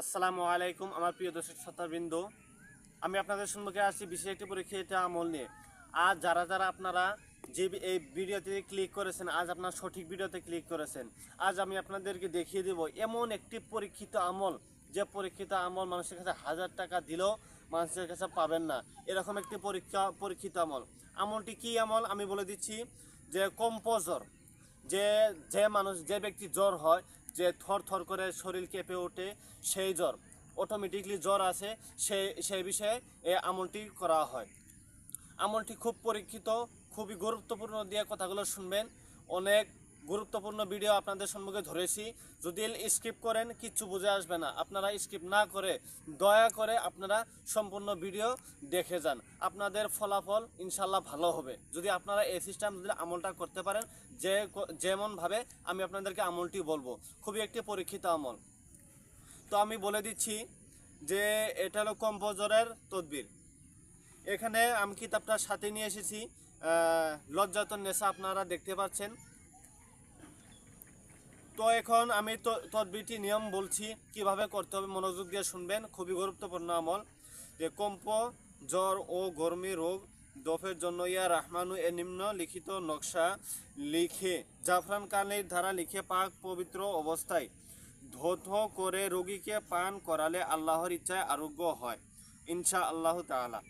আসসালামু আলাইকুম, আমার প্রিয় দর্শক শ্রোতাবৃন্দ। আমি আপনাদের সম্মুখে আসছি বিশেষ একটি পরীক্ষা আমল নিয়ে। আজ যারা যারা আপনারা যে এই ভিডিওতে ক্লিক করেছেন, আজ আপনার সঠিক ভিডিওতে ক্লিক করেছেন, আজ আমি আপনাদেরকে দেখিয়ে দেব এমন একটি পরীক্ষিত আমল। যে পরীক্ষিত আমল মানুষের কাছে হাজার টাকা দিলেও মানুষের কাছে পাবেন না। এরকম একটি পরীক্ষা, পরীক্ষিত আমল। আমলটি কি আমল? আমি বলে দিচ্ছি যে কম্পোজর, যে যে মানুষ, যে ব্যক্তি জ্বর হয় যে থর থর করে শরীর কেঁপে ওঠে, সেই জ্বর। অটোমেটিকলি জ্বর আছে সেই সেই বিষয়ে এই আমলটি করা হয়। আমলটি খুব পরীক্ষিত, খুবই গুরুত্বপূর্ণ দিয়ে কথাগুলো শুনবেন। অনেক গুরুত্বপূর্ণ ভিডিও আপনাদের সম্মুখে ধরেছি। যদি স্কিপ করেন, কিচ্ছু বুঝে আসবে না। আপনারা স্কিপ না করে, দয়া করে আপনারা সম্পূর্ণ ভিডিও দেখে যান। আপনাদের ফলাফল ইনশাল্লাহ ভালো হবে। যদি আপনারা এই সিস্টেম যদি আমলটা করতে পারেন, যে যেমনভাবে আমি আপনাদেরকে আমলটি বলব, খুবই একটি পরীক্ষিত আমল। তো আমি বলে দিচ্ছি যে, এটা হলো কম্পোজরের তদবির। এখানে আমি কিতাবটা সাথে নিয়ে এসেছি। লজ্জাতন নেশা আপনারা দেখতে পাচ্ছেন। তো এখন আমি তো- তদবিরটি নিয়ম বলছি, কীভাবে করতে হবে মনোযোগ দিয়ে শুনবেন। খুবই গুরুত্বপূর্ণ আমল যে কম্প, জ্বর ও গরমি রোগ দফের জন্য ইয়া রাহমানু এ নিম্ন লিখিত নকশা লিখে, জাফরান কানের ধারা লিখে পাক পবিত্র অবস্থায় ধৌত করে রোগীকে পান করালে আল্লাহর ইচ্ছায় আরোগ্য হয় ইনশা আল্লাহ তাআলা।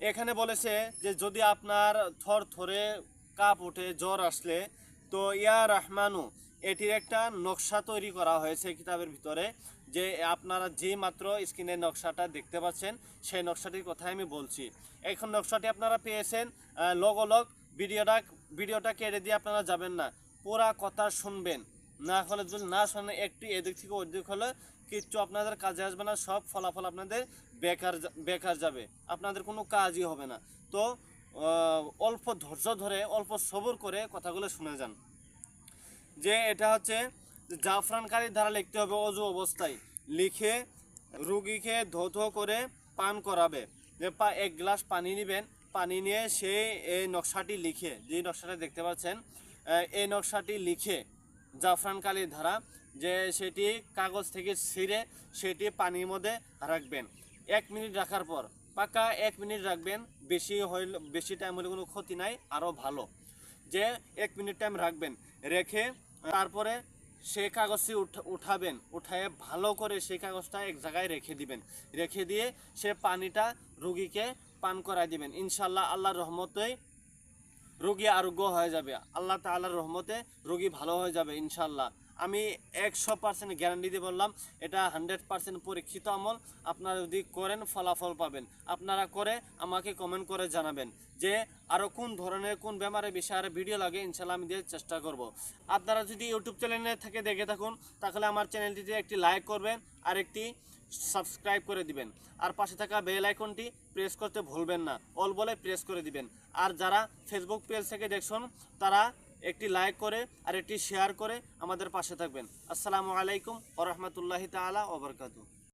এখানে বলেছে যে যদি আপনার থর থরে কাপ ওঠে, জ্বর আসলে তো ইয়া রহমানু, এটির একটা নকশা তৈরি করা হয়েছে কিতাবের ভিতরে, যে আপনারা যে মাত্র স্ক্রিনের নকশাটা দেখতে পাচ্ছেন, সেই নকশাটির কথাই আমি বলছি। এখন নকশাটি আপনারা পেয়েছেন লগলগ ভিডিওটা ভিডিওটা কেটে দিয়ে আপনারা যাবেন না, পুরা কথা শুনবেন। না হলে যদি না শোনেন, একটু এদিক থেকে ওদিক হলে কিচ্ছু আপনাদের কাজে আসবে না, সব ফলাফল আপনাদের বেকার বেকার যাবে। আপনাদের কোনো কাজই হবে না। তো অল্প ধৈর্য ধরে, অল্প সবর করে কথাগুলো শুনে যান। যে এটা হচ্ছে জাফরানকারীর দ্বারা লিখতে হবে অজু অবস্থায়। লিখে রুগীকে ধৌত করে পান করাবে। যে পা, এক গ্লাস পানি নেবেন, পানি নিয়ে সে এই নকশাটি লিখে, যে নকশাটা দেখতে পাচ্ছেন এই নকশাটি লিখে জাফরান কালির ধারা যে সেটি কাগজ থেকে ছিঁড়ে সেটি পানির মধ্যে রাখবেন। এক মিনিট রাখার পর পাকা এক মিনিট রাখবেন, বেশি হইলে, বেশি টাইম হলে কোনো ক্ষতি নাই আরও ভালো। যে এক মিনিট টাইম রাখবেন, রেখে তারপরে সেই কাগজটি উঠ- উঠাবেন, উঠায়ে ভালো করে সেই কাগজটা এক জায়গায় রেখে দিবেন। রেখে দিয়ে সে পানিটা রুগীকে পান করায় দিবেন। ইনশাল্লাহ আল্লাহর রহমতেই রোগী আরোগ্য হয়ে যাবে। আল্লাহ তাআলার রহমতে রোগী ভালো হয়ে যাবে ইনশাল্লাহ আমি একশো পার্সেন্ট গ্যারান্টি দিয়ে বললাম, এটা হান্ড্রেড পার্সেন্ট পরীক্ষিত আমল। আপনারা যদি করেন, ফলাফল পাবেন। আপনারা করে আমাকে কমেন্ট করে জানাবেন যে আরও কোন ধরনের, কোন বেমারের বিষয়ে ভিডিও লাগে ইনশাল্লাহ আমি দিয়ে চেষ্টা করব। আপনারা যদি ইউটিউব চ্যানেলে থেকে দেখে থাকুন, তাহলে আমার চ্যানেলটিতে একটি লাইক করবেন, আর একটি সাবস্ক্রাইব করে দিবেন। আর পাশে থাকা বেল আইকনটি প্রেস করতে ভুলবেন না অল বলে প্রেস করে দিবেন। আর যারা ফেসবুক পেজ থেকে দেখছেন, তারা একটি লাইক করে আর একটি শেয়ার করে আমাদের পাশে থাকবেন। আসসালামু আলাইকুম ওরহমতুল্লাহি তালা ওবরকাতু